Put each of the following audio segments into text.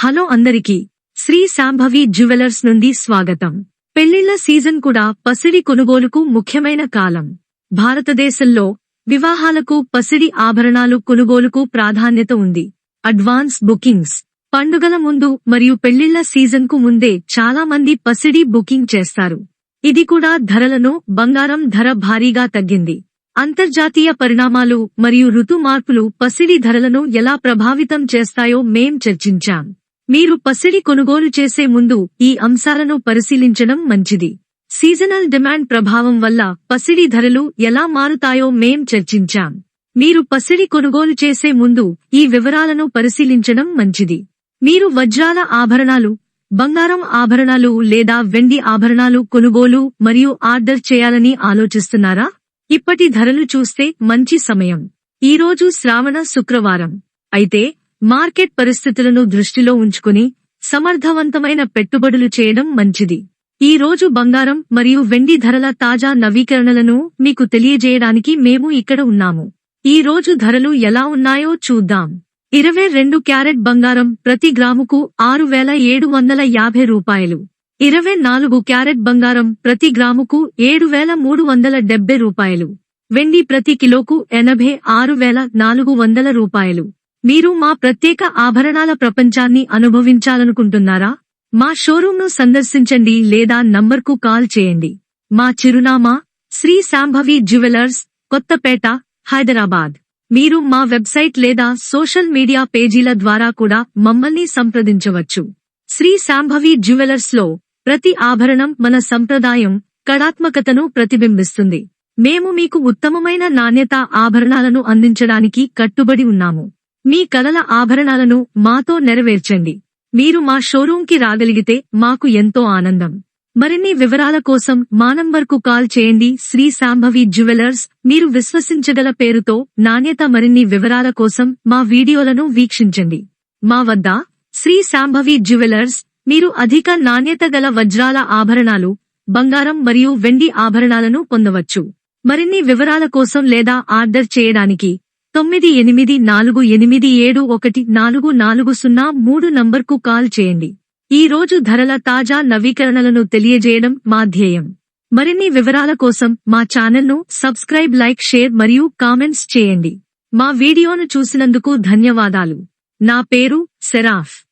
Hello అందరికీ. Shri Shambhavi jewellers నుండి స్వాగతం. పెళ్ళిళ్ళ సీజన్ కూడా పసిడి కొనుగోలుకు ముఖ్యమైన కాలం. భారతదేశంలో వివాహాలకు పసిడి ఆభరణాలు కొనుగోలుకు ప్రాధాన్యత ఉంది. Advance bookings. పండుగల ముందు మరియు పెళ్ళిళ్ళ సీజన్కు ముందే చాలా మంది పసిడి బుకింగ్ చేస్తారు. ఇది కూడా ధరలను బంగారం ధర భారీగా తగ్గింది. అంతర్జాతీయ పరిణామాలు మరియు ఋతు మార్పులు పసిడి ధరలను ఎలా ప్రభావితం చేస్తాయో మేం చర్చించాం. మీరు పసిడి కొనుగోలు చేసే ముందు ఈ అంశాలను పరిశీలించడం మంచిది. సీజనల్ డిమాండ్ ప్రభావం వల్ల పసిడి ధరలు ఎలా మారుతాయో మేం చర్చించాం. మీరు పసిడి కొనుగోలు చేసే ముందు ఈ వివరాలను పరిశీలించడం మంచిది. మీరు వజ్రాల ఆభరణాలు బంగారం ఆభరణాలు లేదా వెండి ఆభరణాలు కొనుగోలు మరియు ఆర్డర్ చేయాలని ఆలోచిస్తున్నారా? ఇప్పటి ధరలు చూస్తే మంచి సమయం. ఈ రోజు శ్రావణ శుక్రవారం. అయితే మార్కెట్ పరిస్థితులను దృష్టిలో ఉంచుకుని సమర్థవంతమైన పెట్టుబడులు చేయడం మంచిది. ఈ రోజు బంగారం మరియు వెండి ధరల తాజా నవీకరణలను మీకు తెలియజేయడానికి మేము ఇక్కడ ఉన్నాము. ఈ రోజు ధరలు ఎలా ఉన్నాయో చూద్దాం. ఇరవై రెండు క్యారెట్ బంగారం ప్రతి గ్రాముకు ఆరు వేల ఏడు వందల యాభై రూపాయలు. ఇరవై నాలుగు క్యారెట్ బంగారం ప్రతి గ్రాముకు ఏడు వేల మూడు వందల డెబ్బై రూపాయలు. వెండి ప్రతి కిలోకు ఎనభై ఆరు వేల నాలుగు వందల రూపాయలు. మీరు మా ప్రత్యేక ఆభరణాల ప్రపంచాన్ని అనుభవించాలనుకుంటున్నారా? మా షోరూంను సందర్శించండి లేదా నంబర్కు కాల్ చేయండి. మా చిరునామా శ్రీ శాంభవి జ్యువెలర్స్ కొత్తపేట హైదరాబాద్. మీరు మా వెబ్సైట్ లేదా సోషల్ మీడియా పేజీల ద్వారా కూడా మమ్మల్ని సంప్రదించవచ్చు. శ్రీ శాంభవి జ్యువెలర్స్లో ప్రతి ఆభరణం మన సంప్రదాయం కళాత్మకతను ప్రతిబింబిస్తుంది. మేము మీకు ఉత్తమమైన నాణ్యత ఆభరణాలను అందించడానికి కట్టుబడి ఉన్నాము. మీ కలల ఆభరణాలను మాతో నెరవేర్చండి. మీరు మా షోరూంకి రాగలిగితే మాకు ఎంతో ఆనందం. మరిన్ని వివరాల కోసం మా నంబర్కు కాల్ చేయండి. శ్రీ శాంభవి జ్యువెలర్స్ మీరు విశ్వసించగల పేరుతో నాణ్యత మరిన్ని వివరాల కోసం మా వీడియోలను వీక్షించండి. మా వద్ద శ్రీ శాంభవి జ్యువెలర్స్ మీరు అధిక నాణ్యత గల వజ్రాల ఆభరణాలు బంగారం మరియు వెండి ఆభరణాలను పొందవచ్చు. మరిన్ని వివరాల కోసం లేదా ఆర్డర్ చేయడానికి తొమ్మిది ఎనిమిది నాలుగు ఎనిమిది ఏడు ఒకటి నాలుగు నాలుగు సున్నా మూడు నంబర్కు కాల్ చేయండి. ఈ రోజు ధరల తాజా నవీకరణలను తెలియజేయడం మా ధ్యేయం. మరిన్ని వివరాల కోసం మా ఛానల్ను సబ్స్క్రైబ్ లైక్ షేర్ మరియు కామెంట్స్ చేయండి. మా వీడియోను చూసినందుకు ధన్యవాదాలు. నా పేరు సెరాఫ్.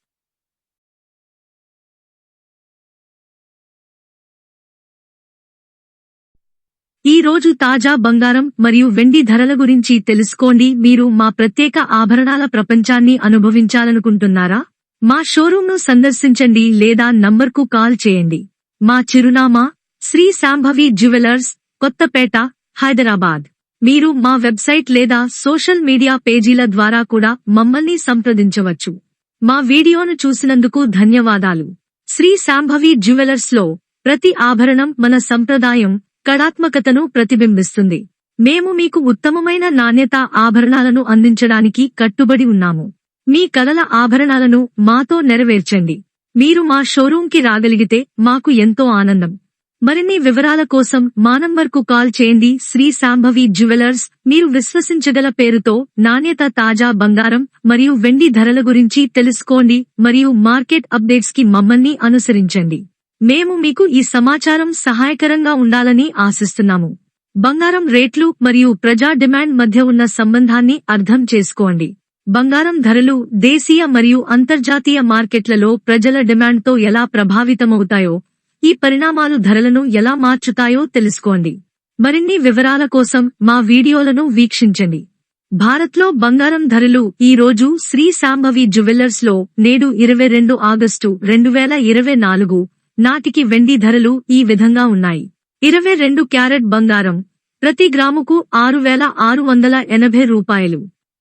ఈ రోజు తాజా బంగారం మరియు వెండి ధరల గురించి తెలుసుకోండి. మీరు మా ప్రత్యేక ఆభరణాల ప్రపంచాన్ని అనుభవించాలనుకుంటున్నారా? మా షోరూంను సందర్శించండి లేదా నంబర్కు కాల్ చేయండి. మా చిరునామా శ్రీ శాంభవి జ్యువెలర్స్ కొత్తపేట హైదరాబాద్. మీరు మా వెబ్సైట్ లేదా సోషల్ మీడియా పేజీల ద్వారా కూడా మమ్మల్ని సంప్రదించవచ్చు. మా వీడియోను చూసినందుకు ధన్యవాదాలు. శ్రీ శాంభవి జ్యువెలర్స్లో ప్రతి ఆభరణం మన సంప్రదాయం కళాత్మకతను ప్రతిబింబిస్తుంది. మేము మీకు ఉత్తమమైన నాణ్యత ఆభరణాలను అందించడానికి కట్టుబడి ఉన్నాము. మీ కలల ఆభరణాలను మాతో నెరవేర్చండి. మీరు మా షోరూంకి రాగలిగితే మాకు ఎంతో ఆనందం. మరిన్ని వివరాల కోసం మా నంబర్కు కాల్ చేయండి. శ్రీ శాంభవి జ్యువెలర్స్ మీరు విశ్వసించగల పేరుతో నాణ్యత తాజా బంగారం మరియు వెండి ధరల గురించి తెలుసుకోండి మరియు మార్కెట్ అప్డేట్స్కి మమ్మల్ని అనుసరించండి. మేము మీకు ఈ సమాచారం సహాయకరంగా ఉండాలని ఆశిస్తున్నాము. బంగారం రేట్లు మరియు ప్రజా డిమాండ్ మధ్య ఉన్న సంబంధాన్ని అర్థం చేసుకోండి. బంగారం ధరలు దేశీయ మరియు అంతర్జాతీయ మార్కెట్లలో ప్రజల డిమాండ్తో ఎలా ప్రభావితమవుతాయో ఈ పరిణామాలు ధరలను ఎలా మార్చుతాయో తెలుసుకోండి. మరిన్ని వివరాల కోసం మా వీడియోలను వీక్షించండి. భారత్లో బంగారం ధరలు ఈ రోజు శ్రీ శాంభవి జ్యువెల్లర్స్లో నేడు ఇరవై రెండు ఆగస్టు రెండు వేల ఇరవై నాలుగు నాటికి వెండి ధరలు ఈ విధంగా ఉన్నాయి. ఇరవై రెండు క్యారెట్ బంగారం ప్రతి గ్రాముకు ఆరు వేల ఆరు వందల ఎనభై రూపాయలు.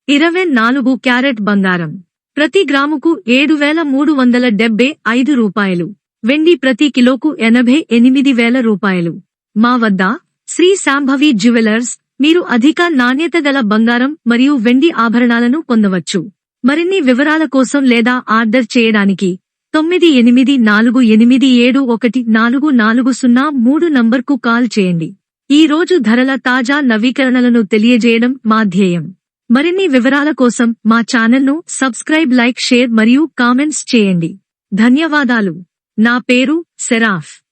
ఇరవై నాలుగు క్యారెట్ బంగారం ప్రతి గ్రాముకు ఏడు వేల మూడు వందల డెబ్బై ఐదు రూపాయలు. వెండి ప్రతి కిలోకు ఎనభై ఎనిమిది వేల రూపాయలు. మా వద్ద శ్రీ శాంభవి జ్యువెలర్స్ మీరు అధిక నాణ్యత గల బంగారం మరియు వెండి ఆభరణాలను పొందవచ్చు. మరిన్ని వివరాల కోసం లేదా ఆర్డర్ చేయడానికి తొమ్మిది ఎనిమిది నాలుగు ఎనిమిది ఏడు ఒకటి నాలుగు నాలుగు సున్నా మూడు నంబర్కు కాల్ చేయండి. ఈ రోజు ధరల తాజా నవీకరణలను తెలియజేయడం మా ధ్యేయం. మరిన్ని వివరాల కోసం మా ఛానల్ను సబ్స్క్రైబ్ లైక్ షేర్ మరియు కామెంట్స్ చేయండి. ధన్యవాదాలు. నా పేరు సెరాఫ్.